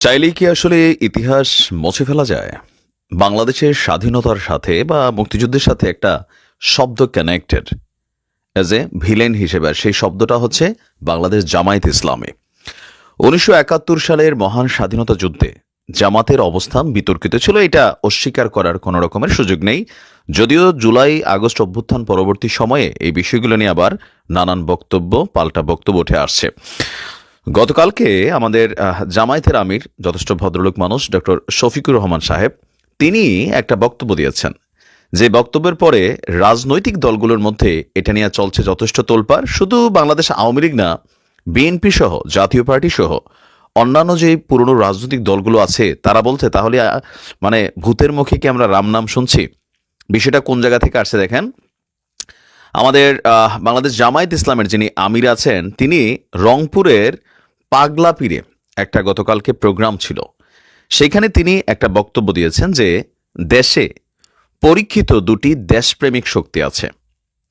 চাইলেই কি আসলে ইতিহাস মুছে ফেলা যায়? বাংলাদেশের স্বাধীনতার সাথে বা মুক্তিযুদ্ধের সাথে একটা শব্দ কানেক্টেড অ্যাজ এ ভিলেন হিসেবে সেই শব্দটা হচ্ছে বাংলাদেশ জামায়াত ইসলামী। উনিশশো একাত্তর সালের মহান স্বাধীনতা যুদ্ধে জামাতের অবস্থান বিতর্কিত ছিল। এটা অস্বীকার করার কোনো রকমের সুযোগ নেই। যদিও জুলাই আগস্ট অভ্যুত্থান পরবর্তী সময়ে এই বিষয়গুলো নিয়ে আবার নানান বক্তব্য, পাল্টা বক্তব্য উঠে আসছে। গতকালকে আমাদের জামায়াতের আমির, যথেষ্ট ভদ্রলোক মানুষ, ডক্টর শফিকুর রহমান সাহেব, তিনি একটা বক্তব্য দিয়েছেন। যে বক্তব্যের পরে রাজনৈতিক দলগুলোর মধ্যে এটা নিয়ে চলছে যথেষ্ট তোলপার শুধু বাংলাদেশ আওয়ামী লীগ না, বিএনপি সহ, জাতীয় পার্টি সহ, অন্যান্য যে পুরনো রাজনৈতিক দলগুলো আছে, তারা বলছে, তাহলে মানে ভূতের মুখে কি আমরা রাম নাম শুনছি? বিষয়টা কোন জায়গা থেকে আসছে দেখেন? আমাদের বাংলাদেশ জামায়াত ইসলামের যিনি আমির আছেন, তিনি রংপুরের পাগলা পীরে একটা গতকালকে প্রোগ্রাম ছিল। সেখানে তিনি একটা বক্তব্য দিয়েছেন যে, দেশে পরীক্ষিত দুটি দেশপ্রেমিক শক্তি আছে।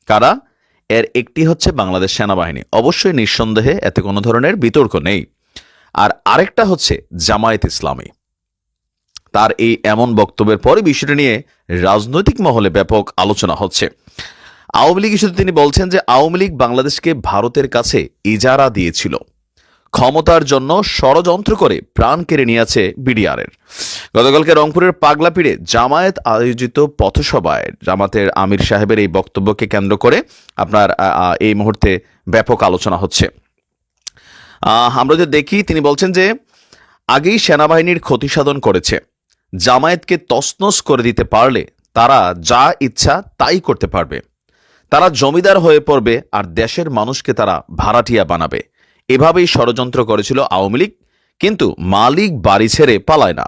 কারা? এর একটি হচ্ছে বাংলাদেশ সেনাবাহিনী। অবশ্যই নিঃসন্দেহে এতে কোনো ধরনের বিতর্ক নেই। আর আরেকটা হচ্ছে জামায়াত ইসলামী। তার এই এমন বক্তব্যের পরে বিষয়টি নিয়ে রাজনৈতিক মহলে ব্যাপক আলোচনা হচ্ছে। আওয়ামী লীগ ইস্যুতে তিনি বলছেন যে, আওয়ামী লীগ বাংলাদেশকে ভারতের কাছে ইজারা দিয়েছিল। ক্ষমতার জন্য ষড়যন্ত্র করে প্রাণ কেড়ে নিয়েছে বিডিআরের। গতকালকে রংপুরের পাগলাপিড়ে জামায়াত আয়োজিত পথসভায় জামাতের আমির সাহেবের এই বক্তব্যকে কেন্দ্র করে আপনার এই মুহূর্তে ব্যাপক আলোচনা হচ্ছে। আমরা যদি দেখি, তিনি বলছেন যে, আগেই সেনাবাহিনীর ক্ষতি সাধন করেছে। জামায়াতকে তসনস করে দিতে পারলে তারা যা ইচ্ছা তাই করতে পারবে। তারা জমিদার হয়ে পড়বে আর দেশের মানুষকে তারা ভাড়াটিয়া বানাবে। এভাবেই ষড়যন্ত্র করেছিল আওয়ামী লীগ, কিন্তু মালিক বাড়ি ছেড়ে পালায় না।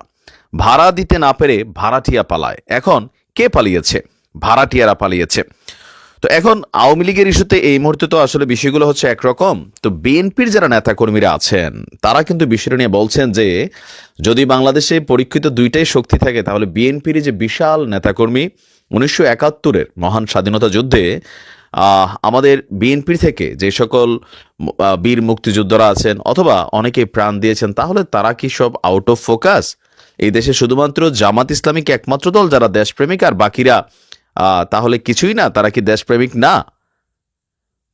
ভাড়া দিতে না পেরে ভাড়াটিয়া পালায়। এখন কে পালিয়েছে? ভাড়াটিয়ারা পালিয়েছে। তো এখন আওয়ামী লীগের ইস্যুতে এই মুহূর্তে তো আসলে বিষয়গুলো হচ্ছে একরকম। তো বিএনপির যারা নেতাকর্মীরা আছেন, তারা কিন্তু বিষয়টা নিয়ে বলছেন যে, যদি বাংলাদেশে পরীক্ষিত দুইটাই শক্তি থাকে, তাহলে বিএনপির যে বিশাল নেতাকর্মী, উনিশশো একাত্তরের মহান স্বাধীনতা যুদ্ধে আমাদের বিএনপির থেকে যে সকল বীর মুক্তিযোদ্ধারা আছেন অথবা অনেকে প্রাণ দিয়েছেন, তাহলে তারা কি সব আউট অফ ফোকাস এই দেশে শুধুমাত্র জামাত ইসলামিক একমাত্র দল যারা দেশপ্রেমিক আর বাকিরা তাহলে কিছুই না, তারা কি দেশপ্রেমিক না?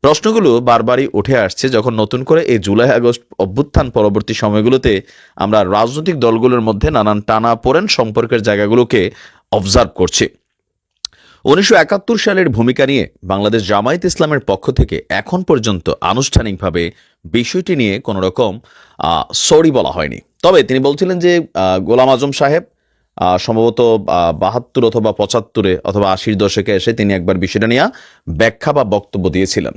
প্রশ্নগুলো বারবারই উঠে আসছে যখন নতুন করে এই জুলাই আগস্ট অভ্যুত্থান পরবর্তী সময়গুলোতে আমরা রাজনৈতিক দলগুলোর মধ্যে নানান টানা পোড়েন সম্পর্কের জায়গাগুলোকে অবজার্ভ করছি। উনিশশো একাত্তর সালের ভূমিকা নিয়ে বাংলাদেশ জামায়াত ইসলামের পক্ষ থেকে এখন পর্যন্ত আনুষ্ঠানিকভাবে বিষয়টি নিয়ে কোনো রকম সরি বলা হয়নি। তবে তিনি বলছিলেন যে গোলাম আজম সাহেব সম্ভবত বাহাত্তর অথবা পঁচাত্তরে অথবা আশির দশকে এসে তিনি একবার বিষয়টা নিয়ে ব্যাখ্যা বা বক্তব্য দিয়েছিলেন।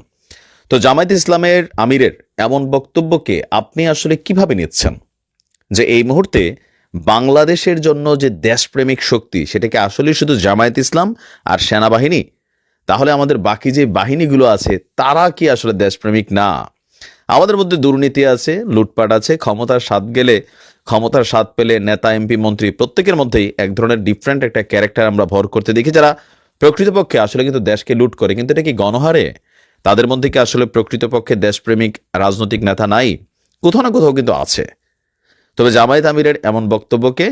তো জামায়াত ইসলামের আমিরের এমন বক্তব্যকে আপনি আসলে কীভাবে নিচ্ছেন? যে এই মুহূর্তে বাংলাদেশের জন্য যে দেশপ্রেমিক শক্তি, সেটাকে আসলে শুধু জামায়াত ইসলাম আর সেনাবাহিনী? তাহলে আমাদের বাকি যে বাহিনীগুলো আছে, তারা কি আসলে দেশপ্রেমিক না? আমাদের মধ্যে দুর্নীতি আছে, লুটপাট আছে, ক্ষমতার স্বাদ গেলে, ক্ষমতার স্বাদ পেলে নেতা, এমপি, মন্ত্রী, প্রত্যেকের মধ্যেই এক ধরনের ডিফারেন্ট একটা ক্যারেক্টার আমরা ভর করতে দেখি, যারা প্রকৃতপক্ষে আসলে কিন্তু দেশকে লুট করে। কিন্তু এটা কি গণহারে? তাদের মধ্যে কি আসলে প্রকৃতপক্ষে দেশপ্রেমিক রাজনৈতিক নেতা নাই? কোথাও না কোথাও কিন্তু আছে। তবে জামায়াত আমিরের এমন বক্তব্যকে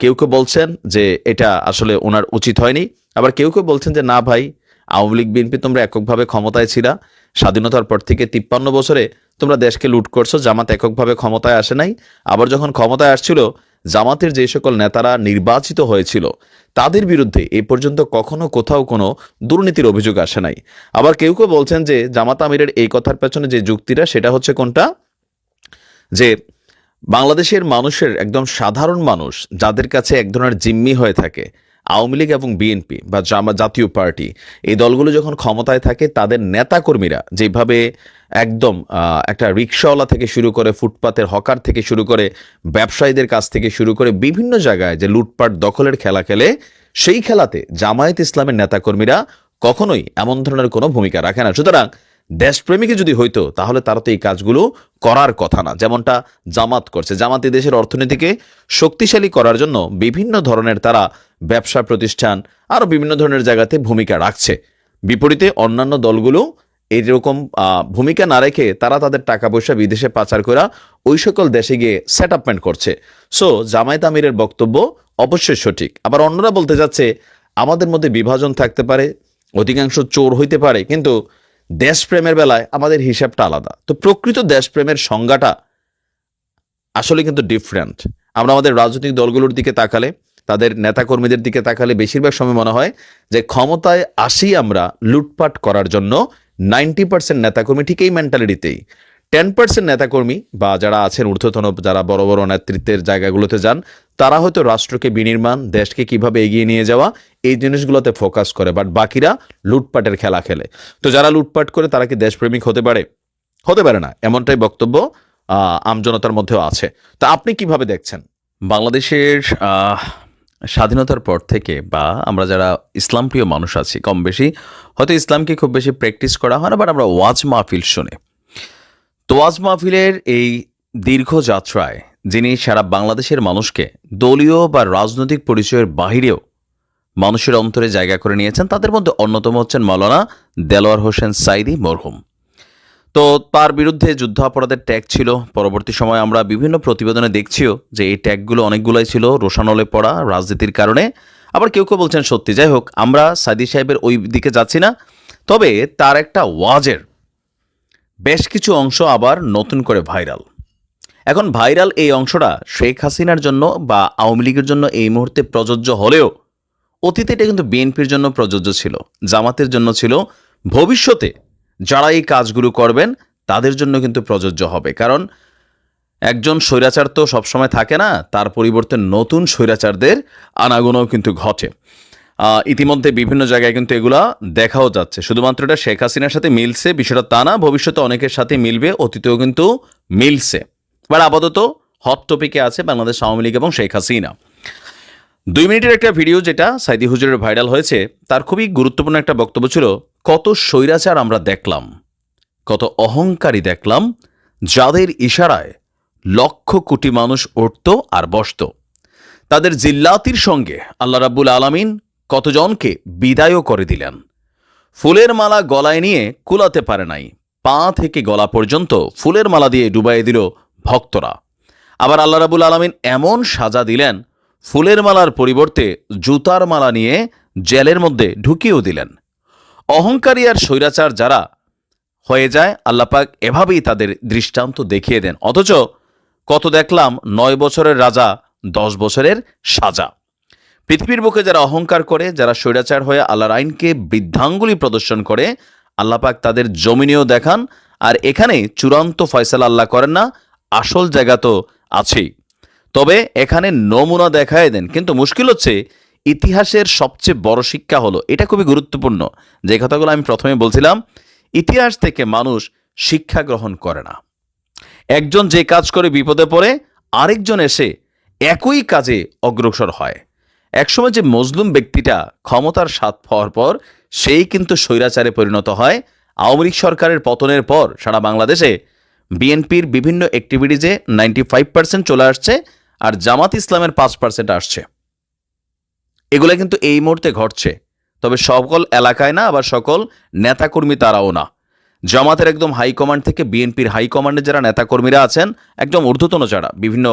কেউ কেউ বলছেন যে এটা আসলে ওনার উচিত হয়নি। আবার কেউ কেউ বলছেন যে, না ভাই, আওয়ামী লীগ, বিএনপি তোমরা এককভাবে ক্ষমতায় ছিলা। স্বাধীনতার পর থেকে তিপ্পান্ন বছরে তোমরা দেশকে লুট করছ, জামাত এককভাবে ক্ষমতায় আসে নাই। আবার যখন ক্ষমতায় আসছিল, জামাতের যে সকল নেতারা নির্বাচিত হয়েছিল, তাদের বিরুদ্ধে এ পর্যন্ত কখনো কোথাও কোনো দুর্নীতির অভিযোগ আসে নাই। আবার কেউ কেউ বলছেন যে, জামাত আমিরের এই কথার পেছনে যে যুক্তিটা, সেটা হচ্ছে কোনটা? যে বাংলাদেশের মানুষের একদম সাধারণ মানুষ যাদের কাছে এক ধরনের জিম্মি হয়ে থাকে, আওয়ামী লীগ এবং বিএনপি বা জামা, জাতীয় পার্টি, এই দলগুলো যখন ক্ষমতায় থাকে, তাদের নেতাকর্মীরা যেভাবে একদম একটা রিক্সাওয়ালা থেকে শুরু করে ফুটপাতের হকার থেকে শুরু করে ব্যবসায়ীদের কাছ থেকে শুরু করে বিভিন্ন জায়গায় যে লুটপাট, দখলের খেলা খেলে, সেই খেলাতে জামায়াত ইসলামের নেতাকর্মীরা কখনোই এমন ধরনের কোনো ভূমিকা রাখে না। সুতরাং দেশপ্রেমিকে যদি হইতো, তাহলে তারা তো এই কাজগুলো করার কথা না। যেমনটা জামাত করছে। জামাত দেশের অর্থনীতিকে শক্তিশালী করার জন্য বিভিন্ন ধরনের তারা ব্যবসা প্রতিষ্ঠান আরও বিভিন্ন ধরনের জায়গাতে ভূমিকা রাখছে। বিপরীতে অন্যান্য দলগুলো এইরকম ভূমিকা না রেখে তারা তাদের টাকা পয়সা বিদেশে পাচার করা ওই সকল দেশে গিয়ে সেট আপমেন্ট করছে। সো, জামায়াত আমিরের বক্তব্য অবশ্যই সঠিক। আবার অন্যরা বলতে যাচ্ছে, আমাদের মধ্যে বিভাজন থাকতে পারে, অধিকাংশ চোর হইতে পারে, কিন্তু দেশপ্রেমের বেলায় আমাদের হিসাবটা আলাদা। তো প্রকৃত দেশপ্রেমের সংজ্ঞাটা আসলে কিন্তু ডিফারেন্ট আমরা আমাদের রাজনৈতিক দলগুলোর দিকে তাকালে, তাদের নেতাকর্মীদের দিকে তাকালে বেশিরভাগ সময় মনে হয় যে ক্ষমতায় আসি আমরা লুটপাট করার জন্য। নাইনটি পার্সেন্ট নেতাকর্মী ঠিক এই মেন্টালিটিতেই টেন পার্সেন্ট নেতাকর্মী বা যারা আছেন ঊর্ধ্বতন, যারা বড় বড় নেতৃত্বের জায়গাগুলোতে যান, তারা হয়তো রাষ্ট্রকে বিনির্মাণ, দেশকে কীভাবে এগিয়ে নিয়ে যাওয়া, এই জিনিসগুলোতে ফোকাস করে। বাট বাকিরা লুটপাটের খেলা খেলে। তো যারা লুটপাট করে, তারা কি দেশপ্রেমিক হতে পারে? হতে পারে না। এমনটাই বক্তব্য আমজনতার মধ্যেও আছে। তা আপনি কীভাবে দেখছেন? বাংলাদেশের স্বাধীনতার পর থেকে বা আমরা যারা ইসলাম প্রিয় মানুষ আছি, কম বেশি, হয়তো ইসলামকে খুব বেশি প্র্যাকটিস করা হয় না বাট আমরা ওয়াজ মাহফিল শুনে তো ওয়াজ মাহফিলের এই দীর্ঘ যাত্রায় যিনি সারা বাংলাদেশের মানুষকে দলীয় বা রাজনৈতিক পরিচয়ের বাহিরেও মানুষের অন্তরে জায়গা করে নিয়েছেন, তাদের মধ্যে অন্যতম হচ্ছেন মৌলানা দেলোয়ার হোসেন সাইদি মরহুম। তো তার বিরুদ্ধে যুদ্ধাপরাধের ট্যাগ ছিল। পরবর্তী সময় আমরা বিভিন্ন প্রতিবেদনে দেখছিও যে এই ট্যাগগুলো অনেকগুলোই ছিল, রোশানলে পড়া, রাজনীতির কারণে। আবার কেউ কেউ বলছেন, সত্যি, যাই হোক, আমরা সাইদি সাহেবের ওই দিকে যাচ্ছি না। তবে তার একটা ওয়াজের বেশ কিছু অংশ আবার নতুন করে ভাইরাল। এখন ভাইরাল এই অংশটা শেখ হাসিনার জন্য বা আওয়ামী লীগের জন্য এই মুহূর্তে প্রযোজ্য হলেও অতীতে এটা কিন্তু বিএনপির জন্য প্রযোজ্য ছিল, জামাতের জন্য ছিল। ভবিষ্যতে যারা এই কাজগুলো করবেন, তাদের জন্য কিন্তু প্রযোজ্য হবে। কারণ একজন স্বৈরাচার তো সবসময় থাকে না, তার পরিবর্তে নতুন স্বৈরাচারদের আনাগোনাও কিন্তু ঘটে। ইতিমধ্যে বিভিন্ন জায়গায় কিন্তু এগুলা দেখাও যাচ্ছে। শুধুমাত্র এটা শেখ হাসিনার সাথে মিলছে, বিষয়টা তা না, ভবিষ্যতে অনেকের সাথে মিলবে, অতীতেও কিন্তু মিলছে। এবার আপাতত হট টপিকে আছে বাংলাদেশ আওয়ামী লীগ এবং শেখ হাসিনা। দুই মিনিটের একটা ভিডিও যেটা সাইদি হুজুরের ভাইরাল হয়েছে, তার খুবই গুরুত্বপূর্ণ একটা বক্তব্য ছিল, কত স্বৈরাচার আমরা দেখলাম, কত অহংকারী দেখলাম, যাদের ইশারায় লক্ষ কোটি মানুষ উঠত আর বসত। তাদের জিল্লাতির সঙ্গে আল্লাহ রাব্বুল আলামিন কতজনকে বিদায়ও করে দিলেন। ফুলের মালা গলায় নিয়ে কুলাতে পারে নাই। পা থেকে গলা পর্যন্ত ফুলের মালা দিয়ে ডুবাই দিল ভক্তরা। আবার আল্লাহ রাবুল আলমিন এমন সাজা দিলেন, ফুলের মালার পরিবর্তে জুতার মালা নিয়ে জেলের মধ্যে ঢুকিয়েও দিলেন। অহংকারী আর স্বৈরাচার যারা হয়ে যায় আল্লাপাক এভাবেই তাদের দৃষ্টান্ত দেখিয়ে দেন। অথচ কত দেখলাম নয় বছরের রাজা, দশ বছরের সাজা। পৃথিবীর বুকে যারা অহংকার করে, যারা স্বৈরাচার হয়ে আল্লাহর আইনকে বৃদ্ধাঙ্গুলি প্রদর্শন করে আল্লাপাক তাদের জমিনেও দেখান। আর এখানে চূড়ান্ত ফয়সালা আল্লাহ করেন না, আসল জায়গা তো আছেই। তবে এখানে নমুনা দেখায় দেন। কিন্তু মুশকিল হচ্ছে, ইতিহাসের সবচেয়ে বড় শিক্ষা হলো, এটা খুবই গুরুত্বপূর্ণ, যে কথাগুলো আমি প্রথমে বলছিলাম, ইতিহাস থেকে মানুষ শিক্ষা গ্রহণ করে না। একজন যে কাজ করে বিপদে পড়ে, আরেকজন এসে একই কাজে অগ্রসর হয়। একসময় যে মজলুম ব্যক্তিটা ক্ষমতার স্বাদ পাওয়ার পর, সেই কিন্তু স্বৈরাচারে পরিণত হয়। আওয়ামী লীগ সরকারের পতনের পর সারা বাংলাদেশে বিএনপির বিভিন্ন অ্যাক্টিভিটিজে নাইনটি ফাইভ পার্সেন্ট চলে আসছে আর জামাত ইসলামের পাঁচ পার্সেন্ট আসছে। এগুলো কিন্তু এই মুহূর্তে ঘটছে। তবে সকল এলাকায় না, আবার সকল নেতাকর্মী তারাও না। জামাতের একদম হাইকমান্ড থেকে বিএনপির হাইকমান্ডে যারা নেতাকর্মীরা আছেন, একদম ঊর্ধ্বতন যারা, বিভিন্ন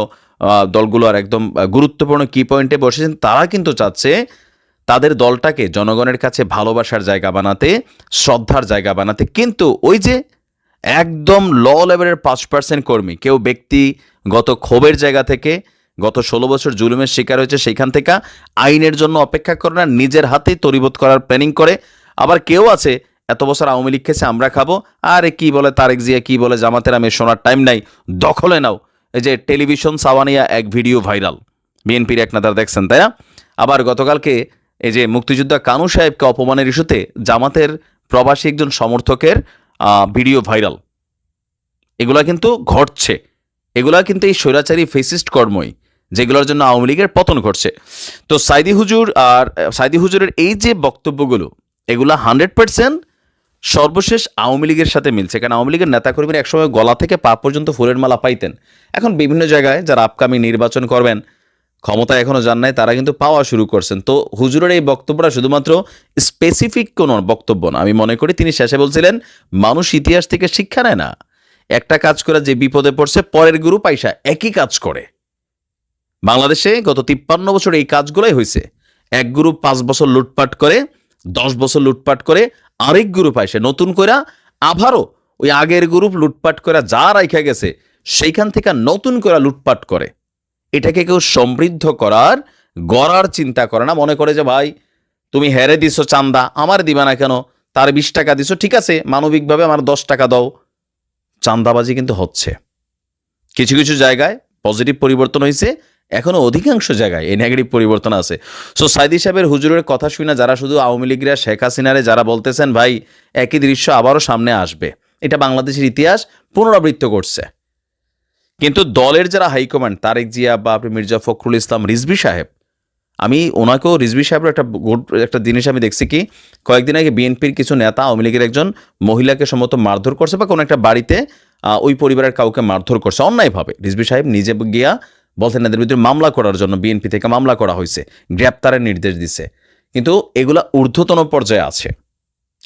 দলগুলো আর একদম গুরুত্বপূর্ণ কি পয়েন্টে বসেছেন, তারা কিন্তু চাচ্ছে তাদের দলটাকে জনগণের কাছে ভালোবাসার জায়গা বানাতে, শ্রদ্ধার জায়গা বানাতে। কিন্তু ওই যে একদম ল লেভেলের পাঁচ পার্সেন্ট কর্মী, কেউ ব্যক্তিগত ক্ষোভের জায়গা থেকে গত ষোলো বছর জুলুমের শিকার হয়েছে সেখান থেকে আইনের জন্য অপেক্ষা করে না, নিজের হাতেই তরিবোধ করার প্ল্যানিং করে। আবার কেউ আছে এত বছর আওয়ামী লীগ খেয়েছে, আমরা খাব। আরে কি বলে তারেক জিয়া, কি বলে জামাতের আমি শোনার টাইম নাই। দখলে নাও। এই যে টেলিভিশন সাওয়ানিয়া এক ভিডিও ভাইরাল। বিএনপির এক নেতার দেখছেন, তাই না? আবার গতকালকে এই যে মুক্তিযোদ্ধা কানু সাহেবকে অপমানের ইস্যুতে জামাতের প্রবাসী একজন সমর্থকের ভিডিও ভাইরাল। এগুলা কিন্তু ঘটছে। এগুলা কিন্তু এই স্বৈরাচারী ফেসিস্ট কর্মই, যেগুলোর জন্য আওয়ামী লীগের পতন ঘটছে। তো সাইদি হুজুর আর, সাইদি হুজুরের এই যে বক্তব্যগুলো, এগুলা হান্ড্রেড পার্সেন্ট সর্বশেষ আওয়ামী লীগের সাথে মিলছে। কারণ আওয়ামী লীগের নেতাকর্মীরা একসময় গলা থেকে পা পর্যন্ত ফুলের মালা পাইতেন। এখন বিভিন্ন জায়গায় যারা আপকামিং নির্বাচন করবেন ক্ষমতা এখনও যান নাই, তারা কিন্তু পাওয়া শুরু করছেন। তো হুজুরের এই বক্তব্যটা শুধুমাত্র স্পেসিফিক কোনো বক্তব্য না। আমি মনে করি তিনি শেষে বলছিলেন, মানুষ ইতিহাস থেকে শিক্ষা নেয় না। একটা কাজ করে যে বিপদে পড়ছে, পরের গুরু পাইসা একই কাজ করে। বাংলাদেশে গত তিপ্পান্ন বছর এই কাজগুলোই হয়েছে এক গ্রুপ পাঁচ বছর লুটপাট করে, দশ বছর লুটপাট করে আরেক গ্রুপ আইসে নতুন করে আবারও ওই আগের গ্রুপ লুটপাট করে যা রাইখা গেছে, সেইখান থেকে নতুন করে লুটপাট করে। এটাকে কেউ সমৃদ্ধ করার গড়ার চিন্তা করে না, মনে করে যে, ভাই, তুমি হেরে দিছো চান্দা, আমার দিবা না কেন? তার বিশ টাকা দিছো, ঠিক আছে, মানবিকভাবে আমার দশ টাকা দাও। চান্দাবাজি কিন্তু হচ্ছে। কিছু কিছু জায়গায় পজিটিভ পরিবর্তন হয়েছে এখনও অধিকাংশ জায়গায় এই নেগেটিভ পরিবর্তন আছে। সো সাইদি সাহেবের হুজুরের কথা শুনে যারা শুধু আওয়ামী লীগরা, শেখ হাসিনারে যারা বলতেছেন, ভাই, একই দৃশ্য আবারও সামনে আসবে। এটা বাংলাদেশের ইতিহাস পুনরাবৃত্ত করছে। কিন্তু দলের যারা হাইকমান্ড তারেক জিয়া বা আপনি মির্জা ফখরুল ইসলাম রিজবি সাহেব, আমি ওনাকেও রিজবি সাহেবের একটা একটা জিনিস আমি দেখছি কি, কয়েকদিন আগে বিএনপির কিছু নেতা, আওয়ামী লীগের একজন মহিলাকে সম্ভবত মারধর করছে বা কোনো একটা বাড়িতে ওই পরিবারের কাউকে মারধর করছে, অন্যায়ভাবে। রিজবি সাহেব নিজে গিয়া বলতেন এদের বিরুদ্ধে মামলা করার জন্য বিএনপি থেকে মামলা করা হয়েছে, গ্রেপ্তারের নির্দেশ দিছে। কিন্তু এগুলা ঊর্ধ্বতন পর্যায়ে আছে।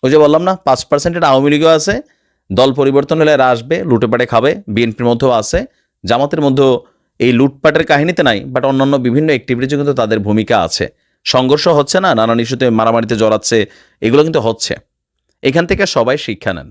ওই যে বললাম না, পাঁচ পার্সেন্টের আওয়ামী লীগও আছে, দল পরিবর্তন হলে এরা আসবে, লুটেপাটে খাবে, বিএনপির মধ্যেও আছে, জামাতের মধ্যেও এই লুটপাটের কাহিনীতে নাই বাট অন্যান্য বিভিন্ন অ্যাক্টিভিটিতে কিন্তু তাদের ভূমিকা আছে। সংঘর্ষ হচ্ছে না, নানান ইস্যুতে মারামারিতে জড়াচ্ছে, এগুলো কিন্তু হচ্ছে। এখান থেকে সবাই শিক্ষা নেন।